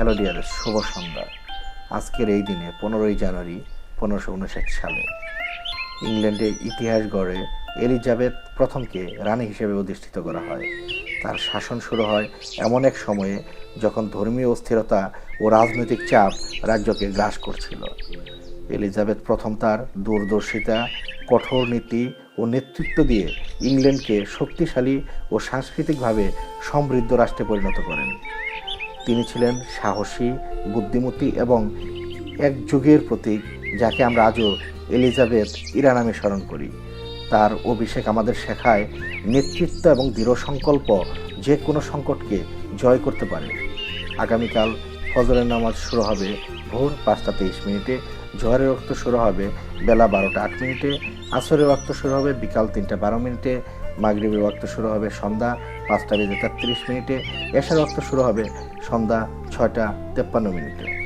Hello dear শুভ সন্ধ্যা। আজকের এই দিনে পনেরোই জানুয়ারি পনেরোশো উনষাট সালে। ইংল্যান্ডের ইতিহাস গড়ে এলিজাবেথ প্রথমকে রানী হিসেবে অধিষ্ঠিত করা হয়। তার শাসন শুরু হয় এমন এক সময়ে যখন ধর্মীয় অস্থিরতা ও রাজনৈতিক চাপ রাজ্যকে গ্রাস করছিল। এলিজাবেথ প্রথম তার দূরদর্শিতা, কঠোর নীতি ও নেতৃত্ব দিয়ে ইংল্যান্ডকে শক্তিশালী ও সাংস্কৃতিকভাবে সমৃদ্ধ রাষ্ট্রে পরিণত করেন। তিনি ছিলেন সাহসী, বুদ্ধিমতী এবং এক যুগের প্রতীক, যাকে আমরা আজও এলিজাবেথ ইরা নামে স্মরণ করি। তার অভিষেক আমাদের শেখায় নেতৃত্ব এবং দৃঢ় সংকল্প যে কোনো সংকটকে জয় করতে পারে। আগামীকাল ফজরের নামাজ শুরু হবে ভোর পাঁচটা তেইশ মিনিটে, জোহরের রক্ত শুরু হবে বেলা বারোটা আট মিনিটে, আসরের রক্ত শুরু হবে বিকাল তিনটা বারো মিনিটে, মাগরিবের রক্ত শুরু হবে সন্ধ্যা পাঁচটা বেজে তেত্রিশ মিনিটে, এশার রক্ত শুরু হবে সন্ধ্যা ছয়টা তেপ্পান্ন মিনিটে।